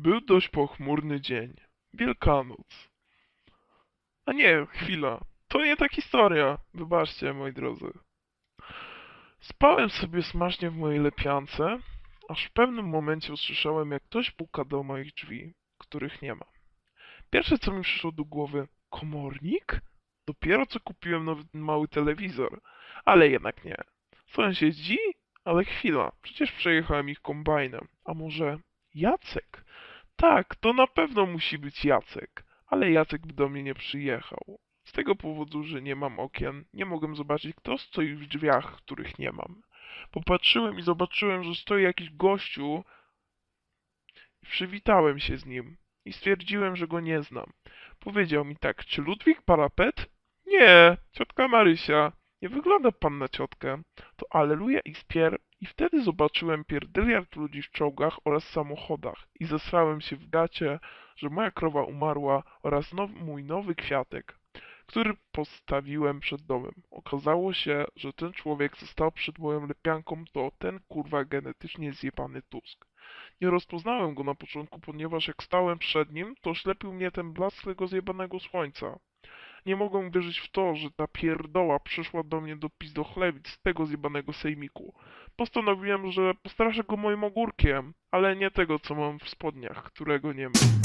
Był dość pochmurny dzień. Wielkanoc. A nie, chwila. To nie ta historia. Wybaczcie, moi drodzy. Spałem sobie smacznie w mojej lepiance, aż w pewnym momencie usłyszałem, jak ktoś puka do moich drzwi, których nie ma. Pierwsze, co mi przyszło do głowy, komornik? Dopiero co kupiłem nowy mały telewizor, ale jednak nie. Sąsiedzi? Ale chwila, przecież przejechałem ich kombajnem. A może Jacek? Tak, to na pewno musi być Jacek, ale Jacek by do mnie nie przyjechał. Z tego powodu, że nie mam okien, nie mogłem zobaczyć, kto stoi w drzwiach, których nie mam. Popatrzyłem i zobaczyłem, że stoi jakiś gościu. Przywitałem się z nim i stwierdziłem, że go nie znam. Powiedział mi tak, czy Ludwik Parapet? Nie, ciotka Marysia. Nie wygląda pan na ciotkę. To Aleluja i Spier i wtedy zobaczyłem pierdyliard ludzi w czołgach oraz samochodach i zesrałem się w gacie, że moja krowa umarła oraz now, mój nowy kwiatek, który postawiłem przed domem. Okazało się, że ten człowiek, co stał przed moją lepianką, to ten kurwa genetycznie zjebany Tusk. Nie rozpoznałem go na początku, ponieważ jak stałem przed nim, to ślepił mnie ten blask tego zjebanego słońca. Nie mogłem wierzyć w to, że ta pierdoła przyszła do mnie do pizdochlewic z tego zjebanego sejmiku. Postanowiłem, że postraszę go moim ogórkiem, ale nie tego, co mam w spodniach, którego nie mam.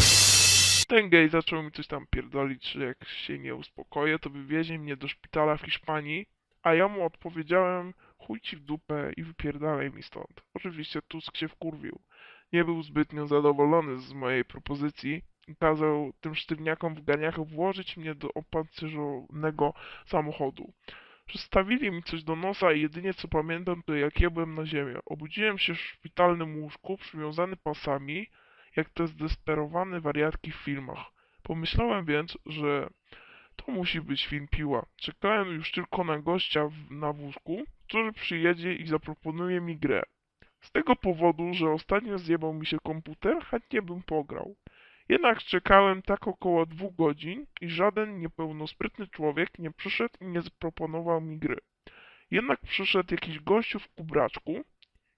Ten gej zaczął mi coś tam pierdolić, że jak się nie uspokoję, to wywiezie mnie do szpitala w Hiszpanii, a ja mu odpowiedziałem, chuj ci w dupę i wypierdalaj mi stąd. Oczywiście Tusk się wkurwił. Nie był zbytnio zadowolony z mojej propozycji kazał tym sztywniakom w ganiach włożyć mnie do opancerzonego samochodu. Przystawili mi coś do nosa i jedynie co pamiętam to jak ja byłem na ziemię. Obudziłem się w szpitalnym łóżku przywiązany pasami, jak te zdesperowane wariatki w filmach. Pomyślałem więc, że to musi być film Piła. Czekałem już tylko na gościa w, na wózku, który przyjedzie i zaproponuje mi grę. Z tego powodu, że ostatnio zjebał mi się komputer, chętnie bym pograł. Jednak czekałem tak około dwóch godzin i żaden niepełnosprytny człowiek nie przyszedł i nie zaproponował mi gry. Jednak przyszedł jakiś gościu w kubraczku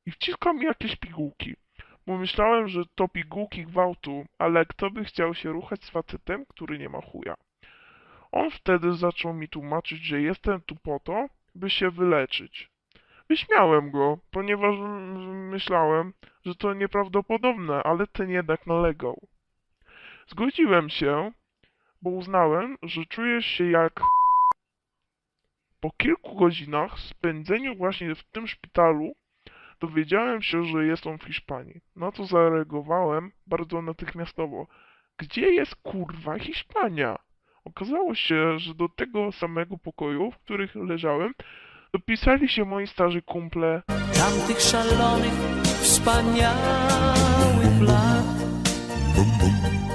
i wciskał mi jakieś pigułki. Bo myślałem, że to pigułki gwałtu, ale kto by chciał się ruchać z facetem, który nie ma chuja. On wtedy zaczął mi tłumaczyć, że jestem tu po to, by się wyleczyć. Wyśmiałem go, ponieważ myślałem, że to nieprawdopodobne, ale ten jednak nalegał. Zgodziłem się, bo uznałem, że czuję się jak... Po kilku godzinach spędzeniu właśnie w tym szpitalu dowiedziałem się, że jest on w Hiszpanii. Na to zareagowałem bardzo natychmiastowo. Gdzie jest kurwa Hiszpania? Okazało się, że do tego samego pokoju, w których leżałem, dopisali się moi starzy kumple tamtych szalonych, wspaniałych lat. Mój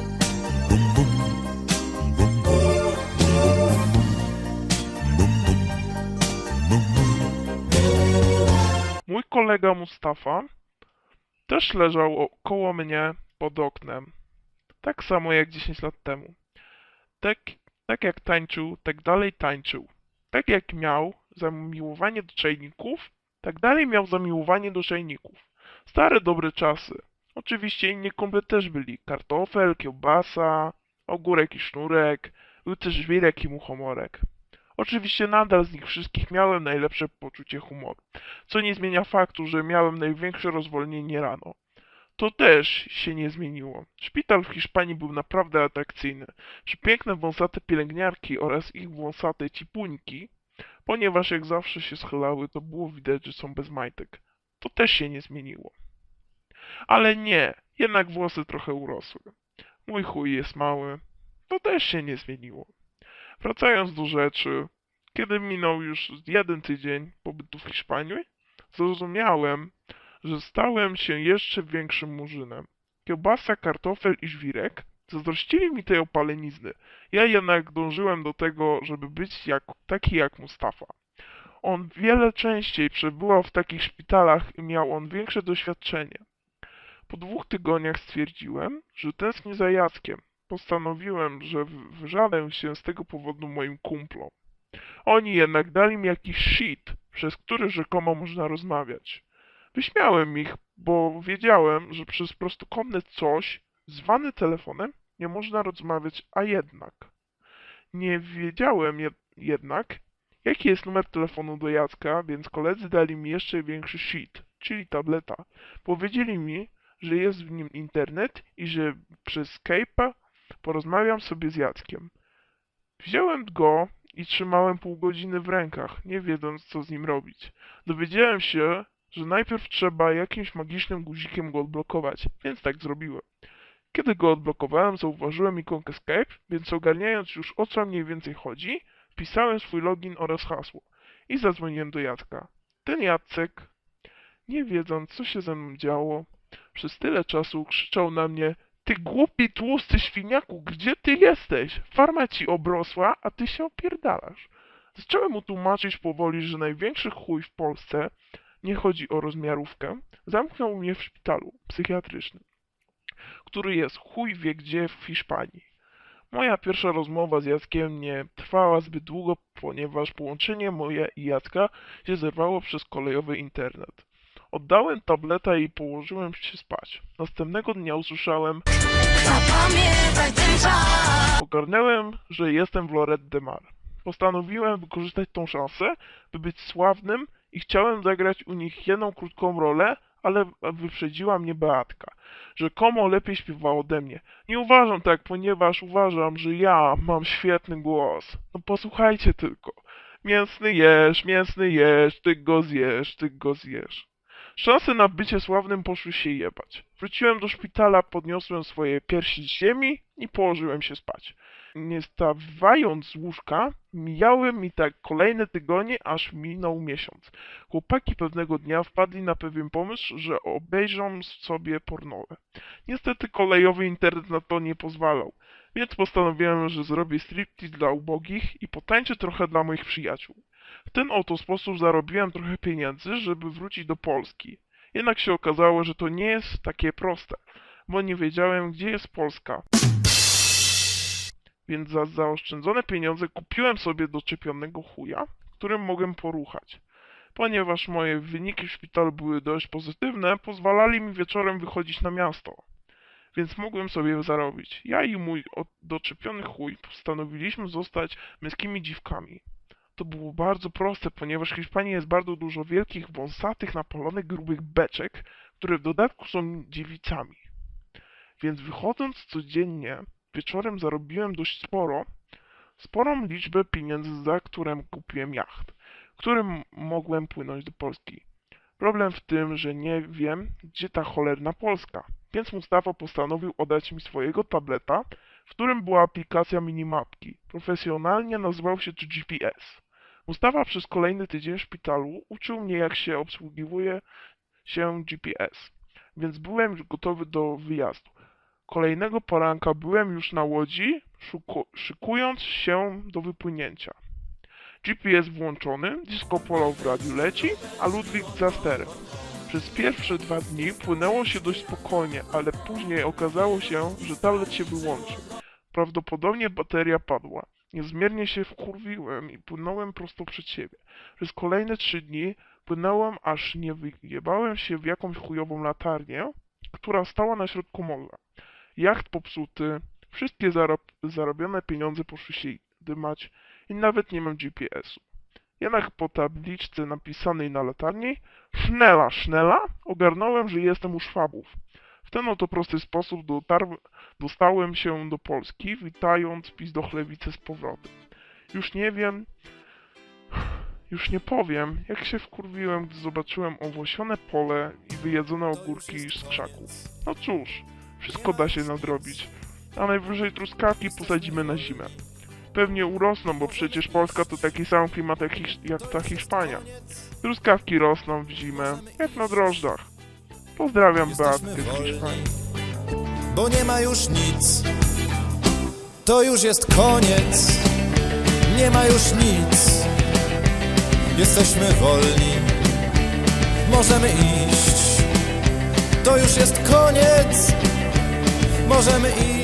kolega Mustafa też leżał koło mnie pod oknem. Tak samo jak 10 lat temu. Tak, tak jak tańczył, tak dalej tańczył. Tak jak miał zamiłowanie do czajników, tak dalej miał zamiłowanie do czajników. Stare dobre czasy. Oczywiście inni kumple też byli. Kartofel, kiełbasa, ogórek i sznurek. Był też żwirek i muchomorek. Oczywiście nadal z nich wszystkich miałem najlepsze poczucie humoru co nie zmienia faktu, że miałem największe rozwolnienie rano. To też się nie zmieniło. Szpital w Hiszpanii był naprawdę atrakcyjny. Przepiękne wąsate pielęgniarki oraz ich wąsate cipuńki, ponieważ jak zawsze się schylały, to było widać, że są bez majtek. To też się nie zmieniło. Ale nie, jednak włosy trochę urosły. Mój chuj jest mały. To też się nie zmieniło. Wracając do rzeczy, kiedy minął już jeden tydzień pobytu w Hiszpanii, zrozumiałem, że stałem się jeszcze większym murzynem. Kiełbasa, kartofel i żwirek zazdrościli mi tej opalenizny. Ja jednak dążyłem do tego, żeby być jak, taki jak Mustafa. On wiele częściej przebywał w takich szpitalach i miał on większe doświadczenie. Po dwóch tygodniach stwierdziłem, że tęsknię za Jackiem. Postanowiłem, że wyżalę się z tego powodu moim kumplom. Oni jednak dali mi jakiś shit, przez który rzekomo można rozmawiać. Wyśmiałem ich, bo wiedziałem, że przez prostokątne coś Zwany telefonem nie można rozmawiać, a jednak. Nie wiedziałem jed- jednak, jaki jest numer telefonu do Jacka, więc koledzy dali mi jeszcze większy sheet, czyli tableta. Powiedzieli mi, że jest w nim internet i że przez Skype'a porozmawiam sobie z Jackiem. Wziąłem go i trzymałem pół godziny w rękach, nie wiedząc co z nim robić. Dowiedziałem się, że najpierw trzeba jakimś magicznym guzikiem go odblokować, więc tak zrobiłem. Kiedy go odblokowałem, zauważyłem ikonkę Skype, więc ogarniając już o co mniej więcej chodzi, wpisałem swój login oraz hasło i zadzwoniłem do Jacka. Ten Jacek, nie wiedząc co się ze mną działo, przez tyle czasu krzyczał na mnie Ty głupi tłusty świniaku, gdzie ty jesteś? Farma ci obrosła, a ty się opierdalasz. Zacząłem mu tłumaczyć powoli, że największy chuj w Polsce, nie chodzi o rozmiarówkę, zamknął mnie w szpitalu psychiatrycznym, który jest chuj wie gdzie w Hiszpanii. Moja pierwsza rozmowa z Jackiem nie trwała zbyt długo, ponieważ połączenie moje i Jacka się zerwało przez kolejowy internet. Oddałem tableta i położyłem się spać. Następnego dnia usłyszałem Zapamiętaj ten czas. Ogarnęłem, że jestem w Lorette de Mar. Postanowiłem wykorzystać tą szansę, by być sławnym i chciałem zagrać u nich jedną krótką rolę, ale wyprzedziła mnie Beatka. Rzekomo lepiej śpiewała ode mnie. Nie uważam tak, ponieważ uważam, że ja mam świetny głos. No posłuchajcie tylko. Mięsny jesz, mięsny jesz, ty go zjesz, ty go zjesz. Szanse na bycie sławnym poszły się jebać. Wróciłem do szpitala, podniosłem swoje piersi z ziemi i położyłem się spać. Nie stawając z łóżka, mijały mi tak kolejne tygodnie, aż minął miesiąc. Chłopaki pewnego dnia wpadli na pewien pomysł, że obejrzą sobie pornowe. Niestety kolejowy internet na to nie pozwalał, więc postanowiłem, że zrobię striptease dla ubogich i potańczę trochę dla moich przyjaciół. W ten oto sposób zarobiłem trochę pieniędzy, żeby wrócić do Polski. Jednak się okazało, że to nie jest takie proste, bo nie wiedziałem, gdzie jest Polska. Więc za zaoszczędzone pieniądze kupiłem sobie doczepionego chuja, którym mogłem poruchać. Ponieważ moje wyniki w szpitalu były dość pozytywne, pozwalali mi wieczorem wychodzić na miasto. Więc mogłem sobie zarobić. Ja i mój doczepiony chuj postanowiliśmy zostać męskimi dziwkami. To było bardzo proste, ponieważ w Hiszpanii jest bardzo dużo wielkich, wąsatych, napalonych, grubych beczek, które w dodatku są dziewicami. Więc wychodząc codziennie, wieczorem zarobiłem dość sporo, sporą liczbę pieniędzy, za którym kupiłem jacht, którym mogłem płynąć do Polski. Problem w tym, że nie wiem, gdzie ta cholerna Polska, więc Mustafa postanowił oddać mi swojego tableta, w którym była aplikacja minimapki. Profesjonalnie nazywał się to GPS. Mustafa przez kolejny tydzień w szpitalu uczył mnie, jak się obsługiwuje się GPS, więc byłem gotowy do wyjazdu. Kolejnego poranka byłem już na łodzi, szykując się do wypłynięcia. GPS włączony, disco polo w radiu leci, a Ludwik za sterem. Przez pierwsze dwa dni płynęło się dość spokojnie, ale później okazało się, że tablet się wyłączył. Prawdopodobnie bateria padła. Niezmiernie się wkurwiłem i płynąłem prosto przed siebie. Przez kolejne trzy dni płynąłem, aż nie wyjebałem się w jakąś chujową latarnię, która stała na środku morza. Jacht popsuty, wszystkie zarob- zarobione pieniądze poszły się dymać i nawet nie mam GPS-u. Jednak po tabliczce napisanej na latarni Sznela, sznela, ogarnąłem, że jestem u Szwabów. Ten oto prosty sposób dotarł, dostałem się do Polski, witając Pizdochlewice z powrotem. Już nie wiem, już nie powiem, jak się wkurwiłem, gdy zobaczyłem owłosione pole i wyjedzone ogórki z krzaków. No cóż, wszystko da się nadrobić, a najwyżej truskawki posadzimy na zimę. Pewnie urosną, bo przecież Polska to taki sam klimat jak, jak ta Hiszpania. Truskawki rosną w zimę, jak na drożdżach. Pozdrawiam Beatkę bo nie ma już nic. To już jest koniec, nie ma już nic. Jesteśmy wolni, możemy iść. To już jest koniec, możemy iść.